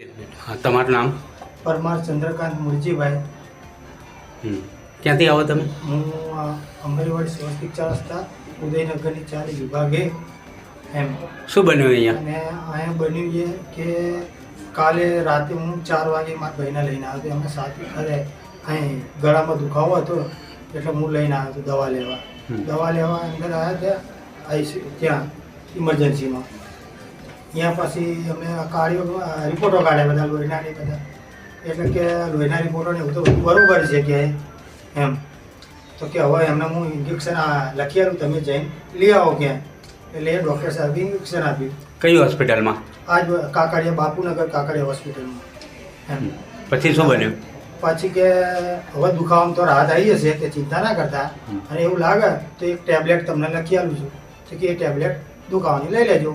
હા તમારું નામ? પરમાર ચંદ્રકાંત મુરજીભાઈ. હમ. ક્યાંથી આવો તમે? હું અમરેવાડી સ્વસ્તિક ચાર રસ્તા ઉદયનગરની ચાર વિભાગે એમ. શું બન્યું અહીંયા? અને અહીંયા બન્યું છે કે કાલે રાતે હું ચાર વાગે મારા ભાઈને લઈને આવ્યો અમે સાથે ખરે અહીં ગળામાં દુખાવો હતો એટલે હું લઈને આવ્યો હતો દવા લેવા. દવા લેવા અંદર આવ્યા ત્યાં આઈસી ત્યાં ઇમરજન્સીમાં. ત્યાં પછી અમે કાઢ્યો રિપોર્ટો કાઢ્યા બધા લોહીનાની બધા. એટલે કે લોહીના રિપોર્ટોને એવું તો બધું બરોબર છે કે એમ. તો કે હવે એમને હું ઇન્જેક્શન લખી આવ્યું તમે જઈને લઈ આવો કે. એટલે એ ડૉક્ટર સાહેબે ઇન્જેક્શન આપ્યું. કઈ હોસ્પિટલમાં? આજ કાકડિયા બાપુનગર કાકડિયા હોસ્પિટલમાં. એમ. પછી શું બન્યું? પછી કે હવે દુખાવામાં તો રાહત આવી જશે કે ચિંતા ના કરતા. અને એવું લાગે તો એક ટેબ્લેટ તમને લખી આલું છું. તો કે એ ટેબ્લેટ દુખાવાની લઈ લેજો.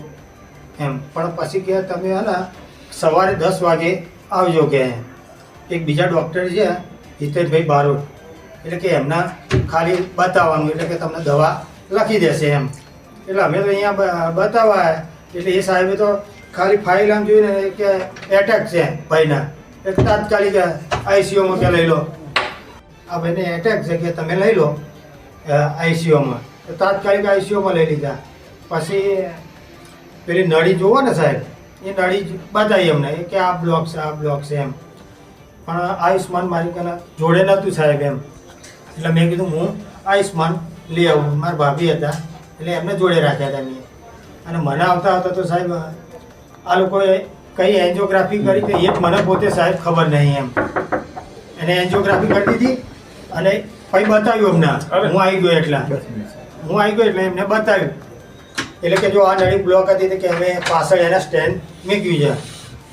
એમ. પણ પછી કે તમે હે ને સવારે દસ વાગે આવજો કે એક બીજા ડૉક્ટર છે, હિતેશભાઈ બારોટ. એટલે કે એમના ખાલી બતાવવાનું, એટલે કે તમને દવા લખી દેશે એમ. એટલે અમે તો અહીંયા બ- બતાવવા આવ્યા. એટલે એ સાહેબે તો ખાલી ફાઇલ આમ જોઈને કે એટેક છે ભાઈના. એટલે તાત્કાલિક આઈસીયુમાં કે લઈ લો. આ ભાઈને એટેક છે કે તમે લઈ લો આઈસીયુમાં તો તાત્કાલિક આઈસીયુમાં લઈ લીધા. પછી પેલી નળી જોવો ને સાહેબ એ નળી જ બતાવી અમને કે આ બ્લોક છે આ બ્લોક છે એમ. પણ આયુષ્માન મારી કને જોડે નહોતું સાહેબ એમ. એટલે મેં કીધું હું આયુષ્માન લઈ આવું. મારા ભાભી હતા એટલે એમને જોડે રાખ્યા હતા મેં. અને મને આવતા આવતા તો સાહેબ આ લોકોએ કઈ એન્જિયોગ્રાફી કરી કે એ મને પોતે સાહેબ ખબર નહીં એમ. એને એન્જિયોગ્રાફી કરી દીધી અને પછી બતાવ્યું એમને હું આવી ગયો એટલા. હું આવી ગયો એટલે એમને બતાવ્યું. એટલે કે જો આ નળી બ્લોક હતી કે અમે પાછળ એના સ્ટેન્ડ મૂક્યું છે.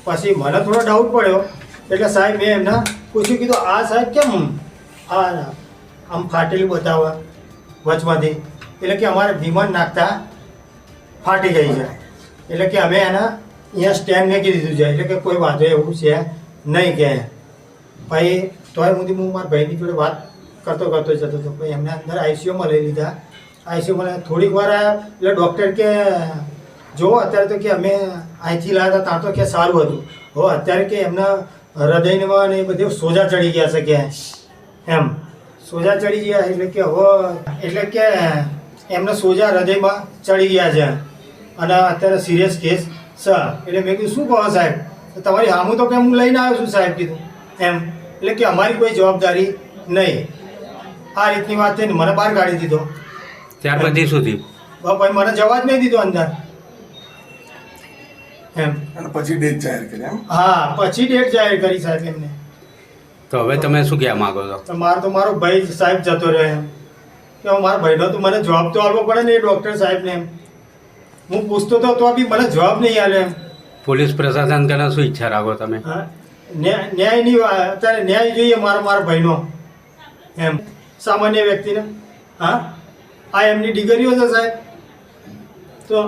પછી મને થોડો ડાઉટ પડ્યો. એટલે સાહેબ મેં એમને પૂછ્યું કીધું, આ સાહેબ કેમ આ આમ ફાટેલું બતાવે વચમાંથી. એટલે કે અમારે વિમાન નાખતા ફાટી ગઈ છે. એટલે કે અમે એના અહીંયા સ્ટેન્ડ મૂકી દીધું છે. એટલે કે કોઈ વાંધો એવું છે નહીં કે. ભાઈ તોય સુધી હું મારા ભાઈની જોડે વાત કરતો કરતો જતો હતો. પછી એમને અંદર આઈસીયુમાં લઈ લીધા. આઈસીયુમાં થોડીક વાર એટલે ડૉક્ટર કે, જો અત્યારે તો કે અમે અહીંથી લાવ્યા હતા, ત્યાં તો કે સારું હતું. હવે અત્યારે કે એમના હૃદયમાં ને એ બધે સોજા ચડી ગયા છે કે, એમ. સોજા ચડી ગયા એટલે કે હવે એટલે કે એમને સોજા હૃદયમાં ચડી ગયા છે. અને અત્યારે સિરિયસ કેસ છે. એટલે મેં કીધું, શું કહો સાહેબ? તમારી હામું તો કે હું લઈને આવ્યો છું સાહેબ કીધું. એમ. એટલે કે અમારી કોઈ જવાબદારી નહીં. આ રીતની વાત થઈને મને બહાર કાઢી દીધો. ત્યાર પછી શું થયું? ભાઈ મને જવા જ નહીં દીધો અંદર. એમ. અને પછી ડેટ જાહેર કરી એમ? હા પછી ડેટ જાહેર કરી સાહેબ એમને. તો હવે તમે શું કહેવા માંગો છો? તો મારો તો મારો ભાઈ સાહેબ જતો રહ્યો એમ. કે હું મારા ભાઈનો તો મને જવાબ તો આપવો પડે ને એ ડૉક્ટર સાહેબને એમ. હું પૂછતો તો તો બી મને જવાબ નહીં આવે એમ. પોલીસ પ્રશાસન કરીને શું ઈચ્છા રાખો તમે? હા. ન્યાય ન્યાયની અત્યારે ન્યાય જોઈએ મારા મારા ભાઈનો એમ. સામાન્ય વ્યક્તિને હા? આ એમની દીકરીઓ છે સાહેબ તો